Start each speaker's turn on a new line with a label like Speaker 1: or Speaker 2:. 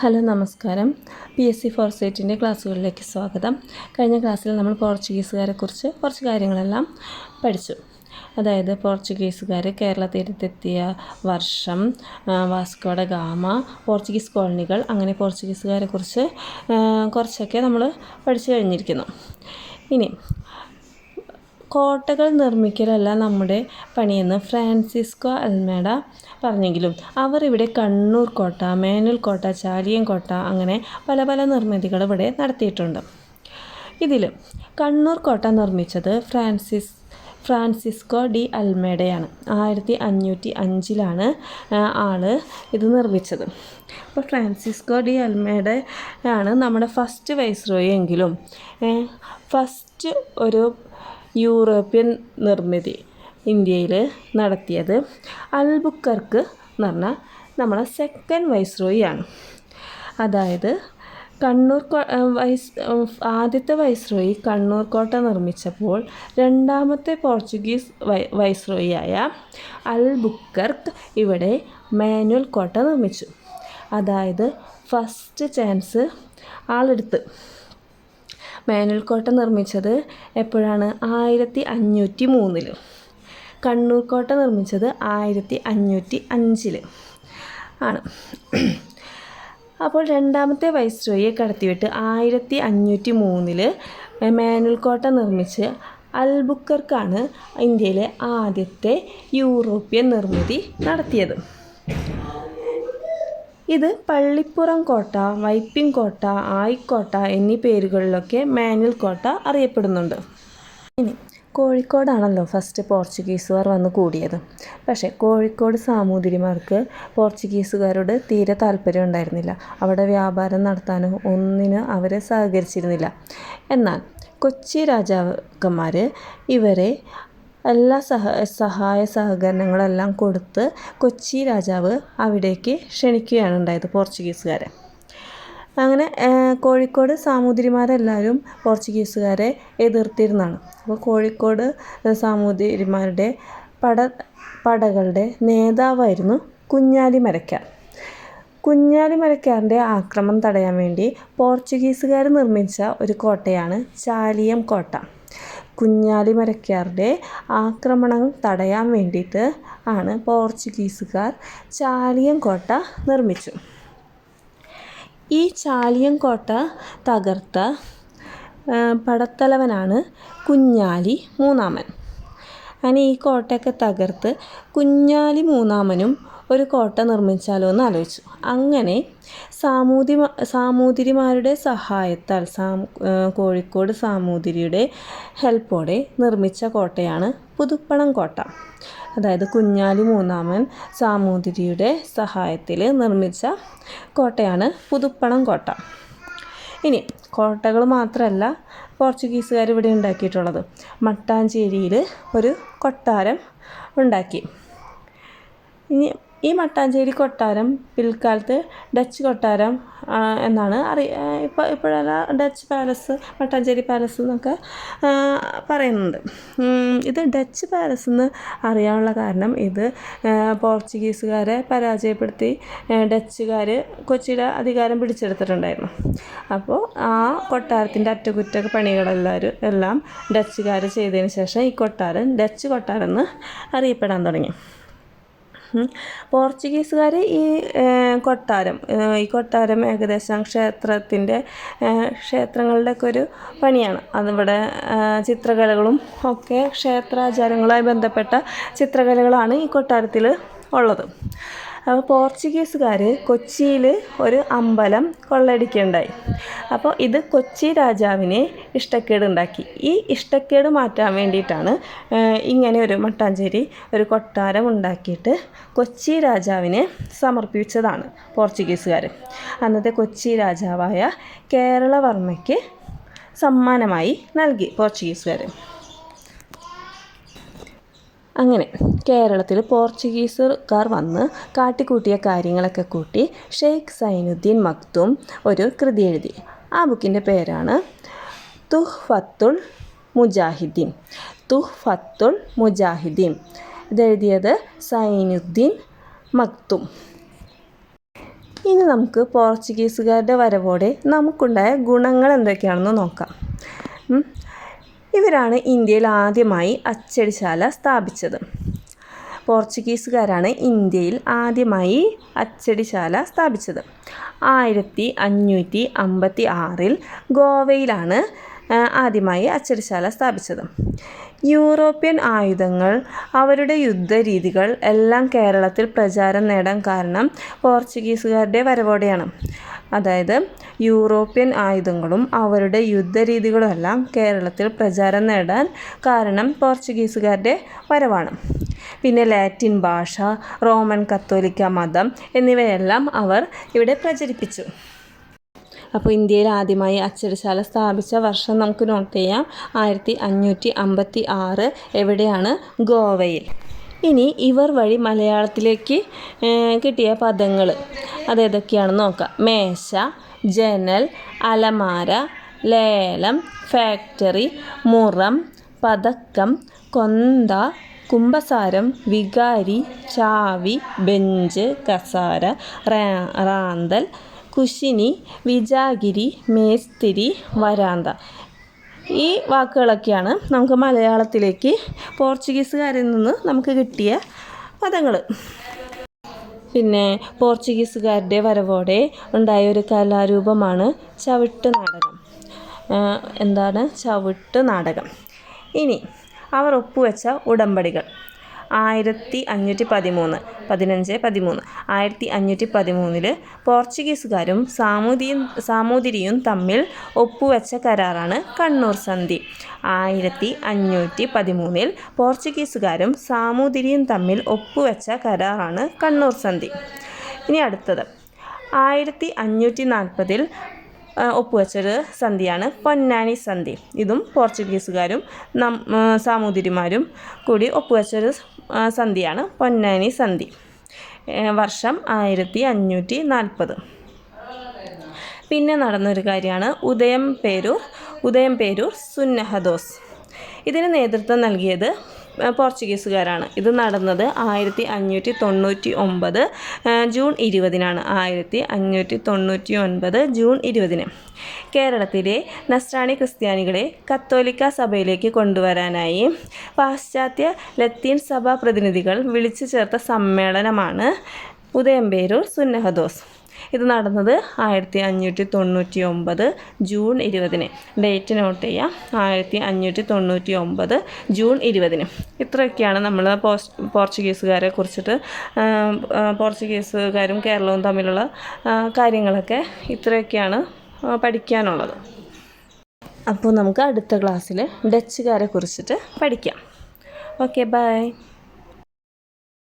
Speaker 1: Hello നമസ്കാരം. P S C ഫോർസൈറ്റിന്റെ ക്ലാസ്സുകളിലേക്ക് സ്വാഗതം. കഴിഞ്ഞ ക്ലാസ്സിൽ നമ്മൾ പോർച്ചുഗീസുകാരെക്കുറിച്ച് കുറച്ച് കാര്യങ്ങളെല്ലാം പഠിച്ചു. അതായത് പോർച്ചുഗീസുകാർ കേരള തീരത്തെത്തിയ വർഷം വാസ്കോഡ ഗാമ പോർച്ചുഗീസ് കോളനികൾ അങ്ങനെ പോർച്ചുഗീസുകാരെക്കുറിച്ച് കുറച്ചൊക്കെ നമ്മൾ പഠിച്ചു കഴിഞ്ഞിരിക്കുന്നു. ഇനി കോട്ടകൾ നിർമ്മിക്കലല്ല നമ്മുടെ പണിയെന്ന് ഫ്രാൻസിസ്കോ അൽമേഡ പറഞ്ഞെങ്കിലും അവർ ഇവിടെ കണ്ണൂർ കോട്ട മേനൽ കോട്ട ചാലിയം കോട്ട അങ്ങനെ പല പല നിർമ്മിതികൾ ഇവിടെ നടത്തിയിട്ടുണ്ട്. ഇതിൽ കണ്ണൂർ കോട്ട നിർമ്മിച്ചത് ഫ്രാൻസിസ് ഫ്രാൻസിസ്കോ ഡി അൽമേഡയാണ്. ആയിരത്തി അഞ്ഞൂറ്റി അഞ്ചിലാണ് ആൾ ഇത് നിർമ്മിച്ചത്. അപ്പോൾ ഫ്രാൻസിസ്കോ ഡി അൽമേഡ ആണ് നമ്മുടെ ഫസ്റ്റ് വൈസ്രോയി എങ്കിലും ഫസ്റ്റ് ഒരു യൂറോപ്യൻ നിർമ്മിതി ഇന്ത്യയിൽ നടത്തിയത് അൽബുക്കർക്ക് എന്ന് പറഞ്ഞാൽ നമ്മളെ സെക്കൻഡ് വൈസ്രോയി ആണ് അതായത് കണ്ണൂർ വൈസ് ആദ്യത്തെ വൈസ്രോയി കണ്ണൂർ കോട്ട നിർമ്മിച്ചപ്പോൾ രണ്ടാമത്തെ പോർച്ചുഗീസ് വൈ വൈസ്രോയിയായ അൽബുക്കർക്ക് ഇവിടെ മാനുവൽ കോട്ട നിർമ്മിച്ചു. അതായത് ഫസ്റ്റ് ചാൻസ് ആളെടുത്ത്. മാനുവൽ കോട്ട നിർമ്മിച്ചത് എപ്പോഴാണ്? ആയിരത്തി അഞ്ഞൂറ്റി മൂന്നിൽ കണ്ണൂർ കോട്ട നിർമ്മിച്ചത് ആയിരത്തി അഞ്ഞൂറ്റി അഞ്ചിൽ ആണ്. അപ്പോൾ രണ്ടാമത്തെ വൈസ്രോയെ കടത്തിവിട്ട് ആയിരത്തി അഞ്ഞൂറ്റി മൂന്നിൽ മേനൽക്കോട്ട കോട്ട നിർമ്മിച്ച് അൽബുക്കർക്കാണ് ഇന്ത്യയിലെ ആദ്യത്തെ യൂറോപ്യൻ നിർമ്മിതി നടത്തിയത്. ഇത് പള്ളിപ്പുറം കോട്ട വൈപ്പിൻ കോട്ട ആയിക്കോട്ട എന്നീ പേരുകളിലൊക്കെ മാനുവൽ കോട്ട അറിയപ്പെടുന്നുണ്ട്. ഇനി കോഴിക്കോടാണല്ലോ ഫസ്റ്റ് പോർച്ചുഗീസുകാർ വന്ന് കൂടിയത്. പക്ഷേ കോഴിക്കോട് സാമൂതിരിമാർക്ക് പോർച്ചുഗീസുകാരോട് തീരെ താല്പര്യം ഉണ്ടായിരുന്നില്ല. അവിടെ വ്യാപാരം നടത്താനോ ഒന്നിനും അവരെ സഹകരിച്ചിരുന്നില്ല. എന്നാൽ കൊച്ചി രാജാക്കന്മാർ ഇവരെ എല്ലാ സഹ സഹായ സഹകരണങ്ങളെല്ലാം കൊടുത്ത് കൊച്ചി രാജാവ് അവിടേക്ക് ക്ഷണിക്കുകയാണ് ഉണ്ടായത് പോർച്ചുഗീസുകാരെ. അങ്ങനെ കോഴിക്കോട് സാമൂതിരിമാരെല്ലാവരും പോർച്ചുഗീസുകാരെ എതിർത്തിരുന്നാണ് അപ്പോൾ കോഴിക്കോട് സാമൂതിരിമാരുടെ പട പടകളുടെ നേതാവായിരുന്നു കുഞ്ഞാലി മരക്കാർ കുഞ്ഞാലി മരക്കാരന്റെ ആക്രമണം തടയാൻ വേണ്ടി പോർച്ചുഗീസുകാർ നിർമ്മിച്ച ഒരു കോട്ടയാണ് ചാലിയം കോട്ട. കുഞ്ഞാലി മരക്കാരുടെ ആക്രമണം തടയാൻ വേണ്ടിയിട്ട് ആണ് പോർച്ചുഗീസുകാർ ചാലിയം കോട്ട നിർമ്മിച്ചു. ഈ ചാലിയം കോട്ട തകർത്ത പടത്തലവനാണ് കുഞ്ഞാലി മൂന്നാമൻ. അങ്ങനെ ഈ കോട്ടയൊക്കെ തകർത്ത് കുഞ്ഞാലി മൂന്നാമനും ഒരു കോട്ട നിർമ്മിച്ചാലോ എന്ന് ആലോചിച്ചു. അങ്ങനെ സാമൂതി സാമൂതിരിമാരുടെ സഹായത്താൽ സാം കോഴിക്കോട് സാമൂതിരിയുടെ ഹെൽപ്പോടെ നിർമ്മിച്ച കോട്ടയാണ് പുതുപ്പണം കോട്ട. അതായത് കുഞ്ഞാലി മൂന്നാമൻ സാമൂതിരിയുടെ സഹായത്തിൽ നിർമ്മിച്ച കോട്ടയാണ് പുതുപ്പണം കോട്ട. ഇനി കോട്ടകൾ മാത്രമല്ല പോർച്ചുഗീസുകാർ ഇവിടെ ഉണ്ടാക്കിയിട്ടുള്ളത്. മട്ടാഞ്ചേരിയിൽ ഒരു കൊട്ടാരം ഉണ്ടാക്കി. ഇനി ഈ മട്ടാഞ്ചേരി കൊട്ടാരം പിൽക്കാലത്ത് ഡച്ച് കൊട്ടാരം എന്നാണ് അറി ഇപ്പോൾ ഇപ്പോഴെല്ലാം ഡച്ച് പാലസ് മട്ടാഞ്ചേരി പാലസ് എന്നൊക്കെ പറയുന്നുണ്ട്. ഇത് ഡച്ച് പാലസ് എന്ന് അറിയാനുള്ള കാരണം ഇത് പോർച്ചുഗീസുകാരെ പരാജയപ്പെടുത്തി ഡച്ചുകാർ കൊച്ചിയുടെ അധികാരം പിടിച്ചെടുത്തിട്ടുണ്ടായിരുന്നു. അപ്പോൾ ആ കൊട്ടാരത്തിന്റെ അറ്റകുറ്റ പണികളെല്ലാവരും എല്ലാം ഡച്ചുകാർ ചെയ്തതിന് ശേഷം ഈ കൊട്ടാരം ഡച്ച് കൊട്ടാരം എന്ന് അറിയപ്പെടാൻ തുടങ്ങി. പോർച്ചുഗീസുകാർ ഈ കൊട്ടാരം ഈ കൊട്ടാരം ഏകദേശം ക്ഷേത്രത്തിന്റെ ക്ഷേത്രങ്ങളുടെയൊക്കെ ഒരു പണിയാണ്. അതിവിടെ ചിത്രകലകളും ഒക്കെ ക്ഷേത്രാചാരങ്ങളുമായി ബന്ധപ്പെട്ട ചിത്രകലകളാണ് ഈ കൊട്ടാരത്തിൽ ഉള്ളത്. അപ്പോൾ പോർച്ചുഗീസുകാർ കൊച്ചിയിൽ ഒരു അമ്പലം കൊള്ളയടിക്കുകയുണ്ടായി അപ്പോൾ ഇത് കൊച്ചി രാജാവിനെ ഇഷ്ടക്കേടുണ്ടാക്കി. ഈ ഇഷ്ടക്കേട് മാറ്റാൻ വേണ്ടിയിട്ടാണ് ഇങ്ങനെ ഒരു മട്ടാഞ്ചേരി ഒരു കൊട്ടാരം ഉണ്ടാക്കിയിട്ട് കൊച്ചി രാജാവിനെ സമർപ്പിച്ചതാണ് പോർച്ചുഗീസുകാർ അന്നത്തെ കൊച്ചി രാജാവായ കേരളവർമ്മയ്ക്ക് സമ്മാനമായി നൽകി പോർച്ചുഗീസുകാർ അങ്ങനെ കേരളത്തിൽ പോർച്ചുഗീസുകാർ വന്ന് കാട്ടിക്കൂട്ടിയ കാര്യങ്ങളൊക്കെ കൂട്ടി ഷെയ്ഖ് സൈനുദ്ദീൻ മക്തും ഒരു കൃതി എഴുതി. ആ ബുക്കിന്റെ പേരാണ് തുഹ്ഫത്തുൽ മുജാഹിദ്ദീൻ. തുഹ്ഫത്തുൽ മുജാഹിദ്ദീൻ. ഇതെഴുതിയത് സൈനുദ്ദീൻ മക്തും ഇനി നമുക്ക് പോർച്ചുഗീസുകാരുടെ വരവോടെ നമുക്കുണ്ടായ ഗുണങ്ങൾ എന്തൊക്കെയാണെന്ന് നോക്കാം. ഇവരാണ് ഇന്ത്യയിൽ ആദ്യമായി അച്ചടിശാല സ്ഥാപിച്ചത്. പോർച്ചുഗീസുകാരാണ് ഇന്ത്യയിൽ ആദ്യമായി അച്ചടിശാല സ്ഥാപിച്ചത്. ആയിരത്തി അഞ്ഞൂറ്റി അമ്പത്തി ആറിൽ ഗോവയിലാണ് ആദ്യമായി അച്ചടിശാല സ്ഥാപിച്ചത്. യൂറോപ്യൻ ആയുധങ്ങൾ അവരുടെ യുദ്ധരീതികൾ എല്ലാം കേരളത്തിൽ പ്രചാരം നേടാൻ കാരണം പോർച്ചുഗീസുകാരുടെ വരവോടെയാണ്. അതായത് യൂറോപ്യൻ ആയുധങ്ങളും അവരുടെ യുദ്ധരീതികളും എല്ലാം കേരളത്തിൽ പ്രചാരം നേടാൻ കാരണം പോർച്ചുഗീസുകാരുടെ വരവാണ്. പിന്നെ ലാറ്റിൻ ഭാഷ റോമൻ കത്തോലിക്ക മതം എന്നിവയെല്ലാം അവർ ഇവിടെ പ്രചരിപ്പിച്ചു. അപ്പോൾ ഇന്ത്യയിൽ ആദ്യമായി അച്ചടിശാല സ്ഥാപിച്ച വർഷം നമുക്ക് നോട്ട് ചെയ്യാം. ആയിരത്തി അഞ്ഞൂറ്റി അമ്പത്തി ആറ് എവിടെയാണ് ഗോവയിൽ. ഇനി ഇവർ വഴി മലയാളത്തിലേക്ക് കിട്ടിയ പദങ്ങൾ അതേതൊക്കെയാണെന്ന് നോക്കാം. മേശ ജനൽ അലമാര ലേലം ഫാക്ടറി മുറം പതക്കം കൊന്ത കുമ്പസാരം വികാരി ചാവി ബെഞ്ച് കസാര റാന്തൽ കുശിനി വിജാഗിരി മേസ്തിരി വരാന്ത. ഈ വാക്കുകളൊക്കെയാണ് നമുക്ക് മലയാളത്തിലേക്ക് പോർച്ചുഗീസുകാരിൽ നിന്ന് നമുക്ക് കിട്ടിയ പദങ്ങൾ. പിന്നെ പോർച്ചുഗീസുകാരുടെ വരവോടെ ഉണ്ടായ ഒരു കലാരൂപമാണ് ചവിട്ട് നാടകം. എന്താണ്? ചവിട്ട് നാടകം. ഇനി അവർ ഒപ്പുവെച്ച ഉടമ്പടികൾ. ആയിരത്തി അഞ്ഞൂറ്റി പതിമൂന്ന് പതിനഞ്ച് പതിമൂന്ന്. ആയിരത്തി അഞ്ഞൂറ്റി പതിമൂന്നിൽ പോർച്ചുഗീസുകാരും സാമൂതിയും സാമൂതിരിയും തമ്മിൽ ഒപ്പുവെച്ച കരാറാണ് കണ്ണൂർ സന്ധി. ആയിരത്തി അഞ്ഞൂറ്റി പതിമൂന്നിൽ പോർച്ചുഗീസുകാരും സാമൂതിരിയും തമ്മിൽ ഒപ്പുവെച്ച കരാറാണ് കണ്ണൂർ സന്ധി. ഇനി അടുത്തത്. ആയിരത്തി അഞ്ഞൂറ്റി നാൽപ്പതിൽ ഒപ്പുവെച്ചൊരു സന്ധിയാണ് പൊന്നാനി സന്ധി. ഇതും പോർച്ചുഗീസുകാരും നം സാമൂതിരിമാരും കൂടി ഒപ്പുവെച്ചൊരു സന്ധിയാണ് പൊന്നാനി സന്ധി. വർഷം ആയിരത്തി അഞ്ഞൂറ്റി നാൽപ്പത് പിന്നെ നടന്നൊരു കാര്യമാണ്. ഉദയം പേരൂർ ഉദയം പേരൂർ സുന്നഹദോസ്. ഇതിന് നേതൃത്വം നൽകിയത് പോർച്ചുഗീസുകാരാണ്. ഇത് നടന്നത് ആയിരത്തി അഞ്ഞൂറ്റി തൊണ്ണൂറ്റി ഒമ്പത് ജൂൺ ഇരുപതിനാണ്. ആയിരത്തി അഞ്ഞൂറ്റി തൊണ്ണൂറ്റി ഒൻപത് ജൂൺ ഇരുപതിന്. കേരളത്തിലെ നസ്രാണി ക്രിസ്ത്യാനികളെ കത്തോലിക്ക സഭയിലേക്ക് കൊണ്ടുവരാനായി പാശ്ചാത്യ ലത്തീൻ സഭാ പ്രതിനിധികൾ വിളിച്ചു ചേർത്ത സമ്മേളനമാണ് ഉദയംപേരൂർ സുന്നഹദോസ്. ഇത് നടന്നത് ആയിരത്തി അഞ്ഞൂറ്റി തൊണ്ണൂറ്റി ഒമ്പത് ജൂൺ ഇരുപതിന്. ഡേറ്റ് നോട്ട് ചെയ്യാം. ആയിരത്തി അഞ്ഞൂറ്റി തൊണ്ണൂറ്റി ഒമ്പത് ജൂൺ ഇരുപതിന്. ഇത്രയൊക്കെയാണ് നമ്മൾ പോസ് പോർച്ചുഗീസുകാരെ കുറിച്ചിട്ട് പോർച്ചുഗീസുകാരും കേരളവും തമ്മിലുള്ള കാര്യങ്ങളൊക്കെ ഇത്രയൊക്കെയാണ് പഠിക്കാനുള്ളത്. അപ്പോൾ നമുക്ക് അടുത്ത ക്ലാസ്സിൽ ഡച്ചുകാരെ കുറിച്ചിട്ട് പഠിക്കാം. Okay bye.